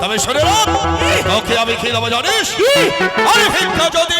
তবে শুনে ওকে আমি খেয়ে দেবো জানিস? যদি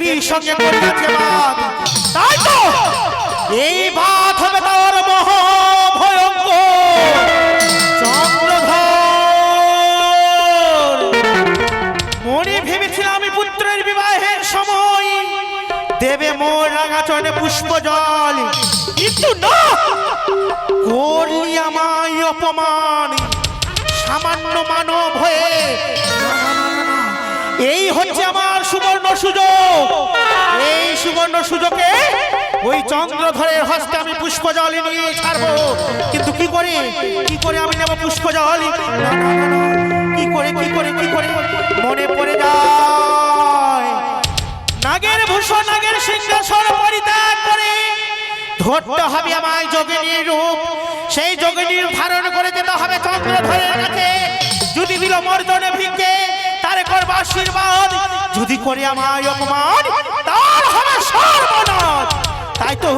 দেবীর সঙ্গে এই বাদ হবে তার মহ ভয়ঙ্কর আমি পুত্রের বিবাহের সময়। দেবে মোর রাঙা চরণে পুষ্প জল কিন্তু না! করলি আমায় অপমান। সামান্য মানব হয়ে। এই হচ্ছে আমার সুবর্ণ সুযোগ। এই সুবর্ণ সুযোগে ওই চন্দ্রধরের হস্তে আমি পুষ্প জল নিয়ে ছাড়বো। কিন্তু কি করে? কি করে আমি নেব পুষ্প জল। কি করে কি করে কি করে? মনে পড়ে যায়। নাগের ভূষণ, নাগের সিংহাসন পরিত্যাগ করে ধরতে হবে আমায় যোগিনীর রূপ। সেই যোগিনীর ধারণ করে যেতে হবে চন্দ্রধরের কাছে। যদি দিল মর্দনে তারে করব আশীর্বাদ। যদি করে আমায় অপমান, তার হবে সর্বনাশ। তাই তো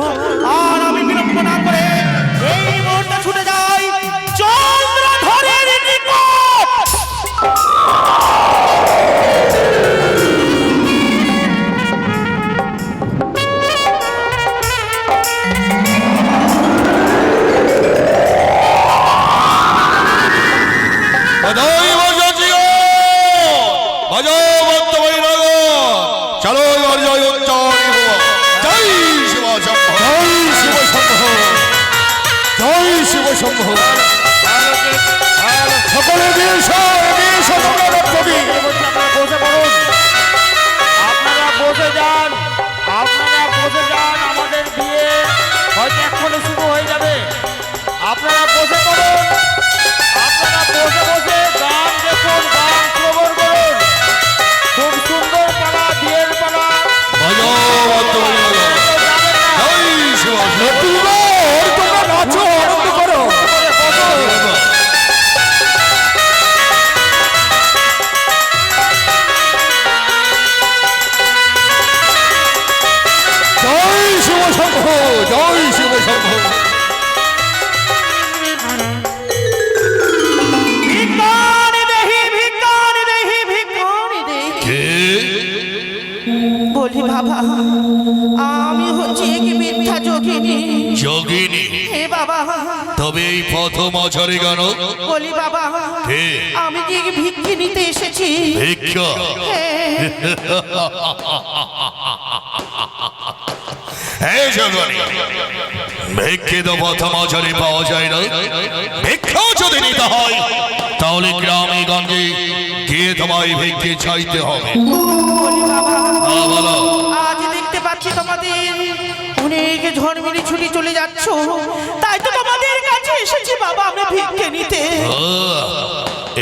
আর আমি বিলম্ব না করে এই মুহূর্তে ছুটে যাই। বলি বাবা আমি কি ভিক্ষে নিতে এসেছি? ভিক্ষা? হ্যাঁ, যোগিনী ভিক্ষে তো প্রথম আচারে পাওয়া যায় না। ভিক্ষাও যদি নিতে তাহলে গ্রামে গঞ্জে গিয়ে তোমায় ভিক্ষে চাইতে হবে। বলি বাবা হ্যাঁ, আজ দেখতে পাচ্ছি তোমাদের অনেক ঝড়মিলি ছুটি চলে যাচ্ছ তাই তো তোমাদের কাছে এসেছি বাবা আমি ভিক্ষে নিতে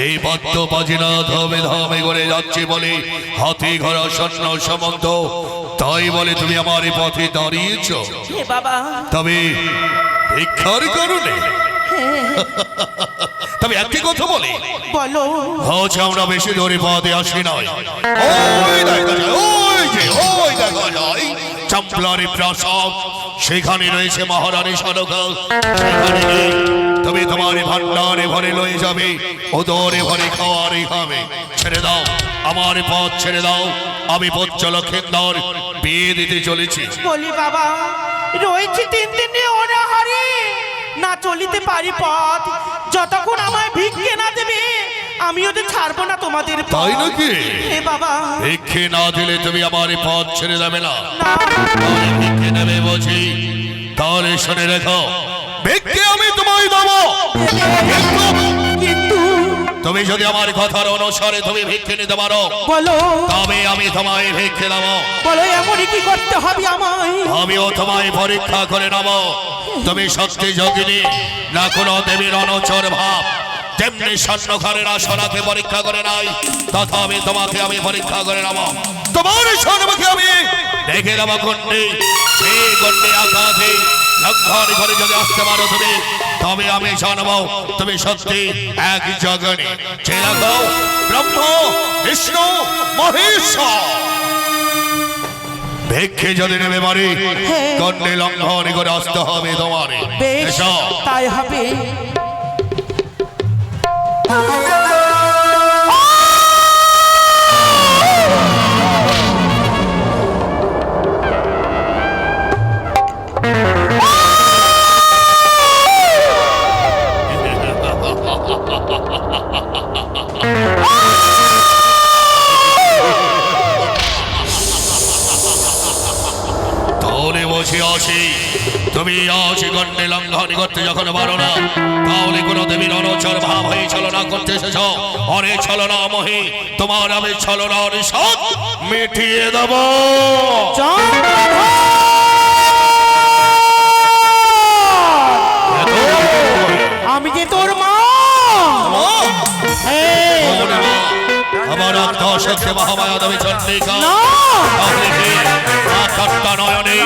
এই বাদ্য বাজিনা ধমে ধমে করে যাচ্ছে বলে হাতি ঘোড়া স্বর্ণ সম্বন্ধ তাই বলে তুমি আমার এই পথে দাঁড়িয়েছ তবে ভিক্ষার কারণে তবে একটি কথা বলি বলো হচ্ছে আমরা বেশি ধরে পথে আসি নয় ওই যে ওই চাম্পলারি প্রাসাদ। সেখানে রয়েছে মহারানী সনকা। সেখানে তবে তোমার ভান্ডারে ভরে লয়ে যাবে। ওদরে ভরে খাওয়ারে খাবে ছেড়ে দাও, আমার পথ ছেড়ে দাও। আমি পথ পঞ্চল খেন্দর বিয়ে দিতে চলেছি। বলি বাবা, রয়েছে তিন দিনে অনাহারে। না চলিতে পারি পথ। যতক্ষণ আমায় ভিক্ষে না দেবে আমি ওদের ছাড়বো না তোমাদের তাই নাকি? হে বাবা। ভিক্ষে না দিলে তুমি আমার পথ ছেড়ে যাবে না। ভিক্ষে নেবে বলছি। তাহলে শুনে রেখো। ভিক্ষে আমি তোমায় দেবো। কিন্তু তুমি যদি আমার কথার অনুসারে তুমি ভিক্ষে নিতে পারো বলো। তবে আমি তোমায় ভিক্ষে দেব। বলো এমনই কি করতে হবে আমায়? আমিও তোমায় পরীক্ষা করে নেব। তুমি সত্যি যোগিনী না কোনো দেবীর অনচর ভাব। তেমনি স্বর্ণঘরের আসনাকে পরীক্ষা করে নাই তথা আমি তোমাকে আমি পরীক্ষা করে নেব। তোমার স্বর্ণমুখে আমি দেখে নেব গন্ডে সেই গন্ডে আঘাতে লঙ্ঘন ঘরে যদি আসতে পারো তুমি তবে আমি জানব তুমি সত্যি এক জগনে। চেরাগো ব্রহ্ম বিষ্ণু মহেশ্বর। ভিক্ষে যদি নেবে মারি কন্যে লঙ্ঘন করে আসতে হবে তোমার। তাই হবে। তাহলে বসে আছি তুমি আছি গণ্ডে লঙ্ঘন করতে যখন পারো না তাহলে কোনো দেবীর অনচর ভাব হয়ে ছলনা করতে এসেছ। অনেক ছলনা মহি তোমার আমি ছলনার সব মিটিয়ে দেব। আমি যে তোর মা! আমার আত্মশক্তি মহামায়া দেবী চন্দ্রিকা। নয়নে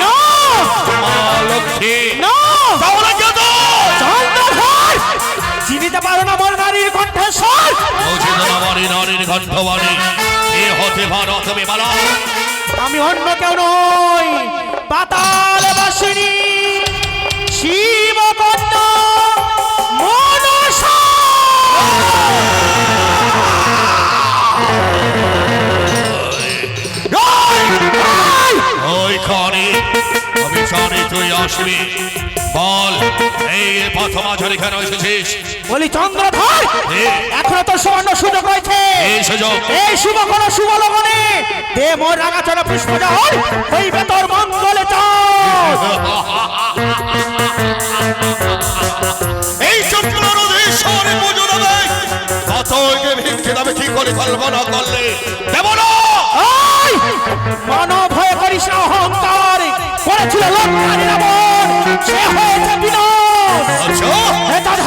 লক্ষ্মী না! তাহলে কে তো? চিনিতে পারো না মোর নারীর কণ্ঠস্বর নারীর এ হতে পারো তুমি আমি অন্য কেউ নই পাতাল বাসিনী শিব কন্যা মনসা। আসবি বল এই প্রথম আচার এখানে এসেছিস। বলি চন্দ্রধর এখনও তো সুবর্ণ সুযোগ রয়েছে এই সুযোগ। এই শুভ কোন শুভ লগনে দে মোর রাগাচরণ পুষ্প জল হইবে তোর মঙ্গলে চল। এই চক্রের ঈশ্বরে পুজো দেবে কত ভিক্ষে দেবে কি করে কল্পনা করলে? সে হয়েছে বিনাশ। আচ্ছা। হে দাদা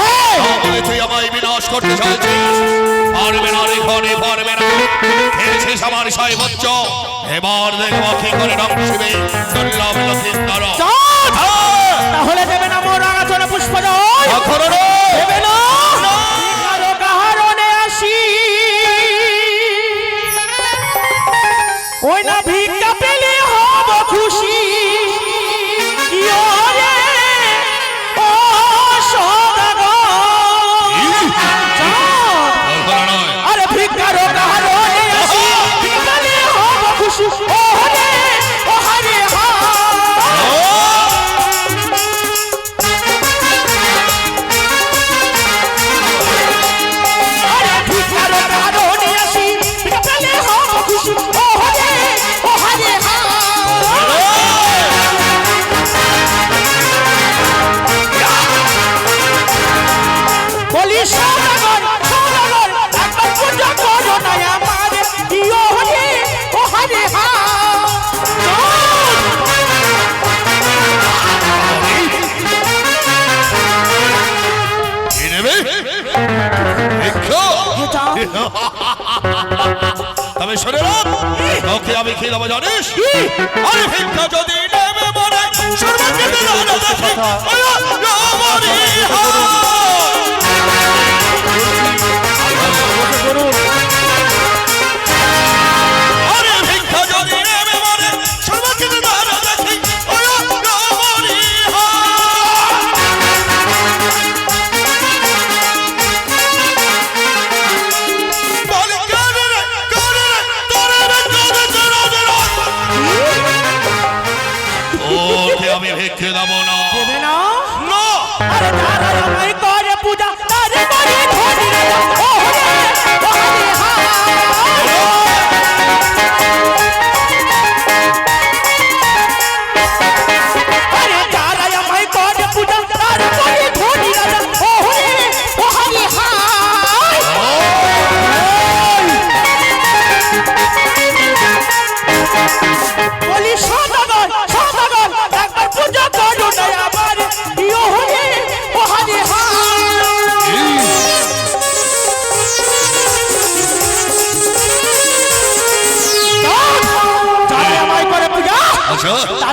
তাহলে তুই আমায় বিনাশ করতে চাইছিস। পারবে না রে ঘরে পারবে না। খেয়েছিস আমার সাই এবার দেখব কি করে রং শিবে দুর্লভ লক্ষিণ দ্বারা। তাহলে দেবে না মোর রাগাচরণ পুষ্প। দেবে না।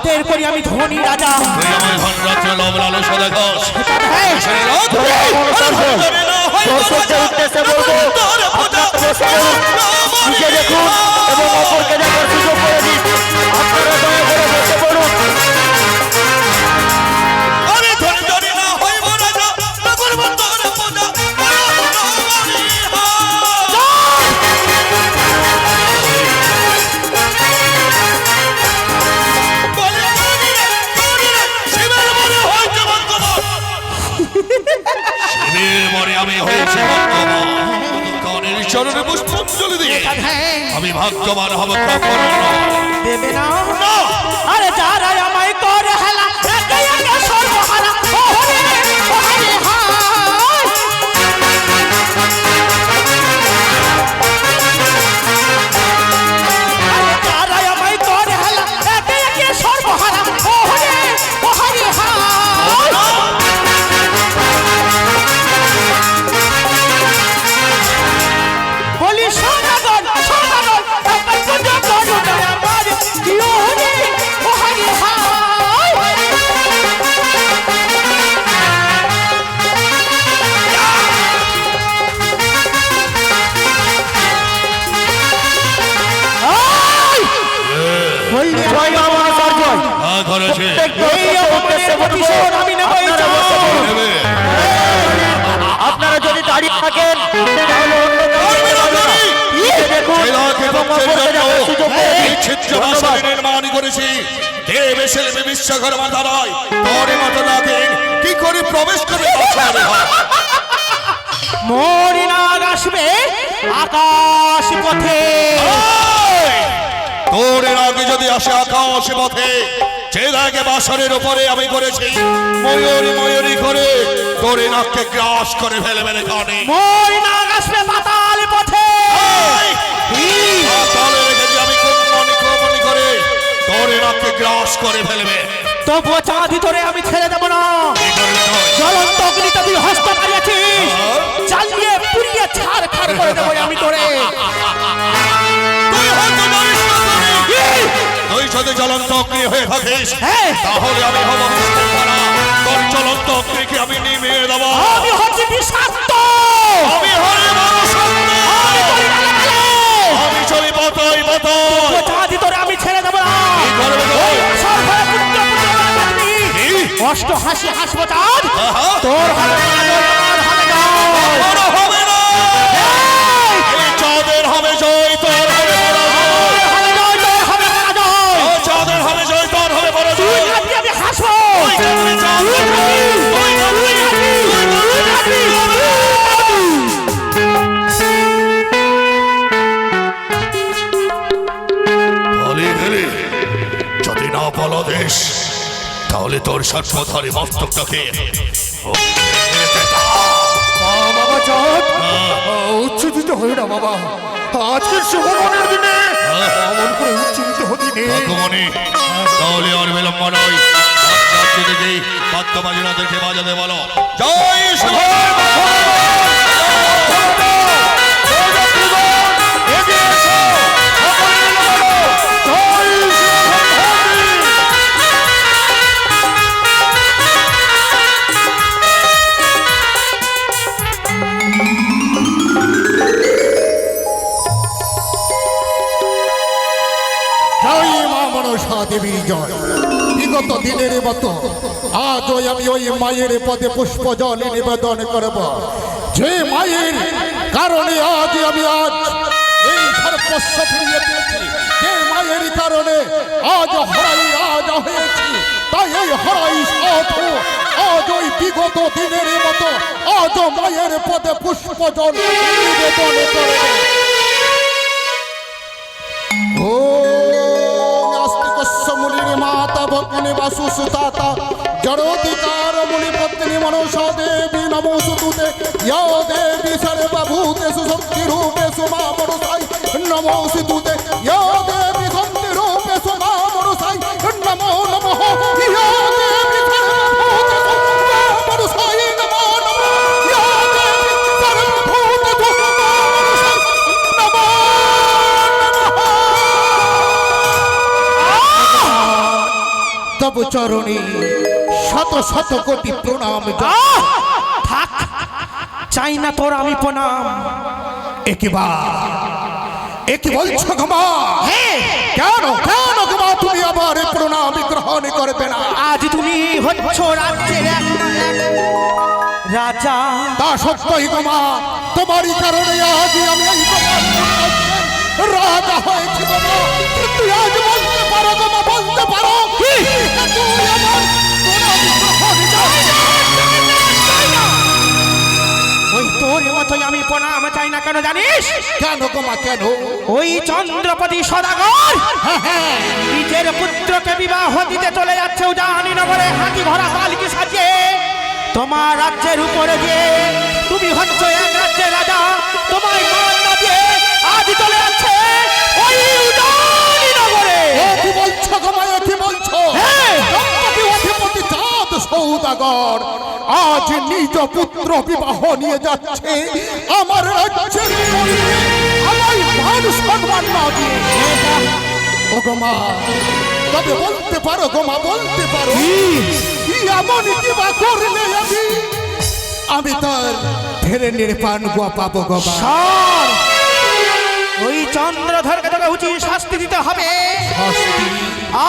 তাদের করি আমি ধনী রাজা হ্যাঁ, দর্শকদের উদ্দেশ্যে বলব নিজে দেখুন এবং অপরকে দেখার সুযোগ করে দিন আপনারা দয়া করে বসে শিবের আমি হয়েছে ভক্তবান। চরণে পুষ্পাঞ্জলি দিয়ে আমি ভাগ্যবান হব কখনো দেবে না। দিন। বাসনে নির্মাণ করেছি। দেব বিশ্বকর্মা দ্বারাই তোর মতো নাগিন কি করে প্রবেশ করে হয়? আসবে আকাশ পথে। তোর আগে যদি আসে আকাশ পথে চেদাকে বাসনের উপরে আমি করেছি ময়ূরী ময়ূরী করে তোর নাককে গ্রাস করে ফেলে ফেলে কানে মরিনাগ আসবে পাতাল পথে! পাতালে নাককে গ্রাস করে ফেলবে। তবুও চাঁদি ধরে আমি ছেড়ে দেব না? জ্বলন্ত অগ্নিতে তুই হস্ত পারিয়েছিস চালিয়ে পুড়িয়ে ছাড় খাড় করে দেবো আমি তোরে। তুই যদি জ্বলন্ত অগ্নি হয়ে থাকিস হ্যাঁ। তাহলে আমি হব বিষ্ণুপাড়া অষ্ট হাসি হাসপাতাল। তোর হবে হবে হবে জয় তোর তাহলে তোর সর্বধারী মস্তকটাকে বাবা চাঁদ উচ্ছ্বসিত হই না বাবা। আজকের শুভমনের দিনে অমন করে উচ্ছ্বসিত হতি নেই। ভগবানে তাহলে আর বিলম্ব নয়। দিকে বাদ্য বাজনাদেরকে বাজাতে বলো। জয় শ্রী মনসা দেবী জয় বিগত দিনের মতো আজও আমি ওই মায়ের পদে পুষ্প জল নিবেদন করব। যে মায়ের কারণে আজ আমি আজ এই সর্বস্ব ফিরিয়ে পেয়েছি, যে মায়ের কারণে আজ হরাই রাজা হয়েছি, তাই এই হরাই সাধ আজ ওই বিগত দিনের মতো আজ মায়ের পদে পুষ্প জল নিবেদন করব। మాత భగ్ని వసు సుతాత జడోధికార ముని పత్ని మనోషా దేవి నమోసుతుతే యో దేవి సర్వభూతేషు శక్తి రూపేషు మా మనుసాయి నమోసుతుతే యో దేవి శక్తి రూపేషు మా మనుసాయి నమో నమః యో তবু চরণে শত শত কোটি প্রণাম। থাক চাই না তোর আমি প্রণাম। একবার একে বলছো হ্যাঁ কেন কেন গমা তুমি আবার প্রণাম গ্রহণ করবে না? আজ তুমি হচ্ছ রাজ্যের রাজা। তা সত্যই গমা তোমারই কারণে আজ আমি রাজা হয়েছি তুই আজ পারো গমা বলতে পারো। তুই আমার। ওই তোর মতোই আমি প্রণাম চাই না কেন জানিস? কেন গমা কেন? ওই চন্দ্রপতি সদাগর। হ্যাঁ হ্যাঁ। নিজের পুত্রকে বিবাহ দিতে চলে যাচ্ছে উজানি নগরে হাতি ভরা পালকি সাজিয়ে। তোমার রাজ্যের উপরে দিয়ে তুমি হচ্ছ এক রাজ্যের রাজা। তোমার মান না দিয়ে আজ চলে যাচ্ছে ওই বলছো গমা বলছো। অধিপতি চাঁদ সৌদাগর আজ নিজ পুত্র বিবাহ নিয়ে যাচ্ছে। আমার রাজ্যের মধ্যে আমার মান সম্মান না দিয়ে ও গোমা তবে বলতে পারো গোমা বলতে পারো। এমন কি বা করলে আমি? আমি তার ধেরে নির্পান গোয়া পাবো গোমা ওই চন্দ্রধরকে তোকে উচিত শাস্তি দিতে হবে।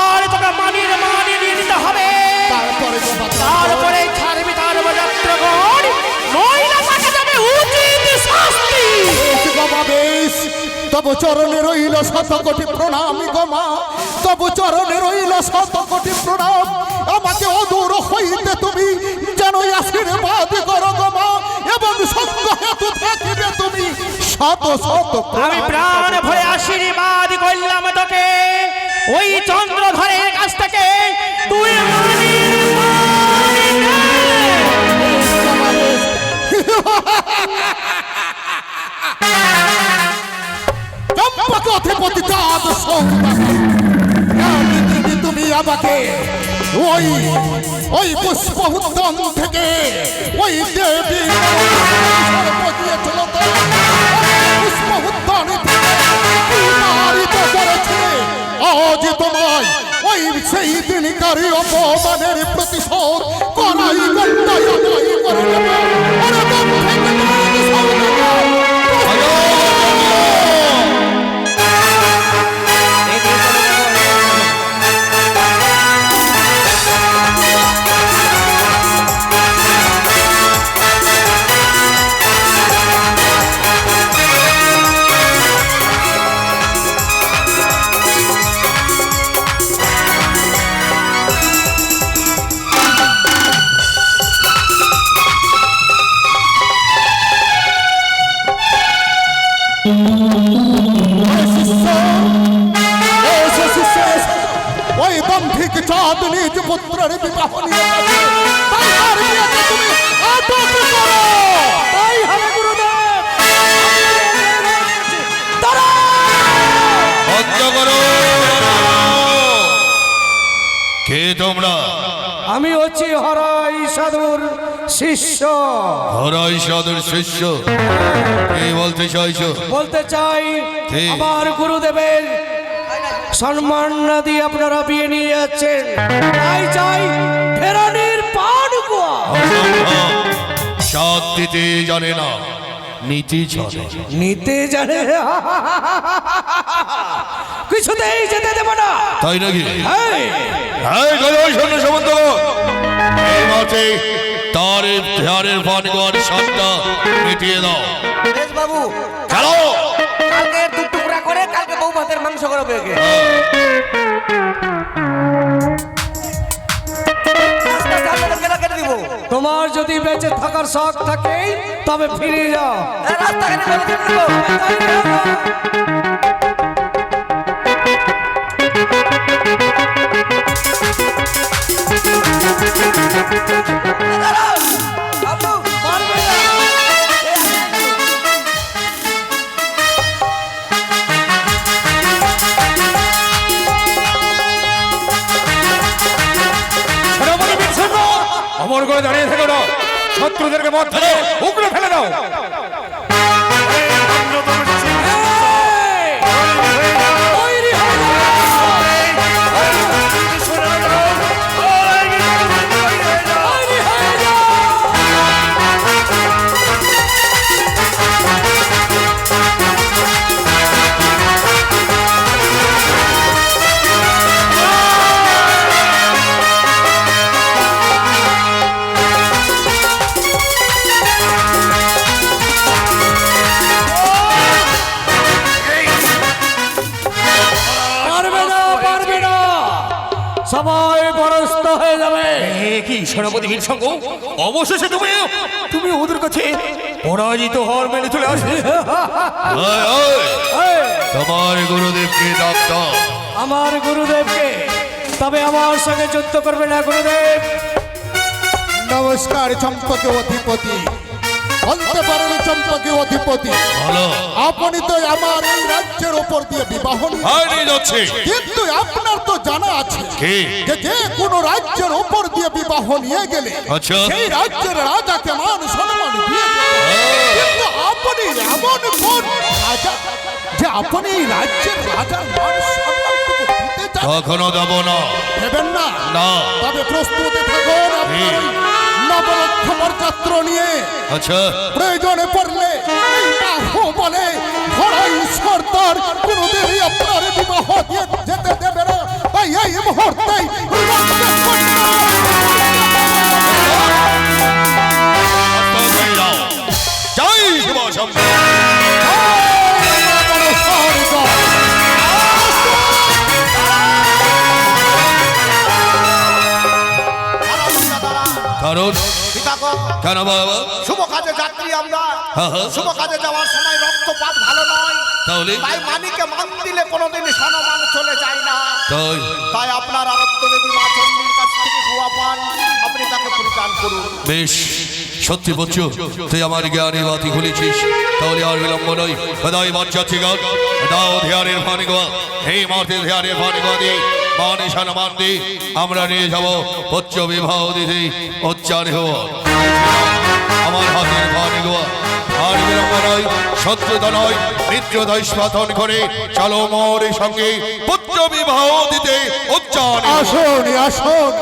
আর তোকে মানিয়ে মানিয়ে নিয়ে নিতে হবে। তারপরে তারপরে ছাড়বি তার বজাত্রগণ নইলে তাকে যাবে উচিত শাস্তি। বেশ গমা তবু চরণে রইল শত কোটি প্রণাম গমা তবু চরণে রইল শত কোটি প্রণাম। আমাকে অদূর হইতে তুমি যেন আশীর্বাদ করো গমা এবং সঙ্গ হেতু থাকিবে তুমি। শত শত আমি প্রাণ। ভরে আশীর্বাদ করলাম তোকে। ওই চন্দ্রধরের কাছ থেকে তুই তুমি আমাকে ওই ওই পুষ্প উদ্যান থেকে ওই দেবী পুষ্প উদ্যান বিতাড়িত করেছে। আজ তোমায় ওই সেই দিনকারী প্রতিশোধ করাই গন্ডাই করে ওই দম্ভিক চাঁদ নিজ পুত্রের বিবাহ নিয়ে। তাই তার বিয়েতে তুমি আটক করো। তাই হবে গুরুদেব বন্ধ করো কে তোমরা আমি হচ্ছি হরাই সাধুর শিষ্য। হরাই সাধুর শিষ্য। কে বলতে চাইছো? বলতে চাই? আমার গুরুদেবের সম্মান না দিয়ে আপনারা বিয়ে নিয়ে যাচ্ছেন। তাই চাই ফেরানির পান গোয়া। দিতে জানে না নীতি চলে নিতে জানে কিছুতেই যেতে দেব না। তাই নাকি? হ্যাঁ। গো সৈন্য সমন্ত এই মাঠে তার মিটিয়ে দাও। বেশ বাবু চলো কালকে দু টুকরা করে কালকে বউ ভাতের মাংস করবে একে তোমার যদি বেঁচে থাকার শখ থাকে তবে ফিরে যাও। রাস্তাঘাটে মত ফেলে উগড়ে ফেলে দাও। সেনাপতি বীর সঙ্গ অবশেষে তুমি তুমি ওদের কাছে পরাজিত হওয়ার মেনে চলে আসবে তোমার গুরুদেবকে ডাক্তার আমার গুরুদেবকে। তবে আমার সঙ্গে যুদ্ধ করবে না গুরুদেব। নমস্কার চম্পকে অধিপতি। বলতে পারেন চম্পকে অধিপতি। আপনি তো আমার এই রাজ্যের উপর দিয়ে বিবাহ হয় যাচ্ছে। কিন্তু আপনার তো জানা আছে যে যে কোন রাজ্যের ওপর দিয়ে বিবাহ নিয়ে গেলে আচ্ছা। সেই রাজ্যের রাজাকে মান সম্মান দিয়ে কিন্তু আপনি এমন কোন রাজা যে আপনি রাজ্যের রাজার মান কখনো দেব না। দেবেন না? না। তবে প্রস্তুতি থাকুন নবলক্ষ বরযাত্র নিয়ে। আচ্ছা। প্রয়োজনে পড়লে বাহু বলে ধরাই সর্দার কোনোদিনই আপনার বিবাহ দিয়ে যেতে দেবে না। এই হয়ে যাও জয় শিব। কারণ কেন বাবা? শুভ কাজে যাত্রী আমরা। হ্যাঁ, হ্যাঁ। শুভ কাজে যাওয়ার সময় রক্তপাত ভালো নয়। তাহলে? তাই মানিকে মান দিলে কোনোদিন সম্মান চলে যায় না। তাই? তাই আপনার আরাধ্য দেবী মা চণ্ডীর কাছ থেকে গুয়া পান। আপনি তাকে পরিত্রাণ করুন। বেশ সত্যি বলছো তুই আমার জ্ঞানে বাতি খুলেছিস। তাহলে আর বিলম্ব নয়। সদাই বাচ্চাচ্ছি গান দাও ধ্যানের ভানে গোয়া এই মাঠে ধ্যানের ভানে গোয়া দিয়ে মানে সম্মান আমরা নিয়ে যাব উচ্চ বিবাহ দিদি উচ্চার আমার হাতের ভানে গোয়া আর শত্রুতা নয় মিত্রদয় করে চলো মোর সঙ্গে পুত্র বিবাহ দিতে উচ্চার আসুন আসুন।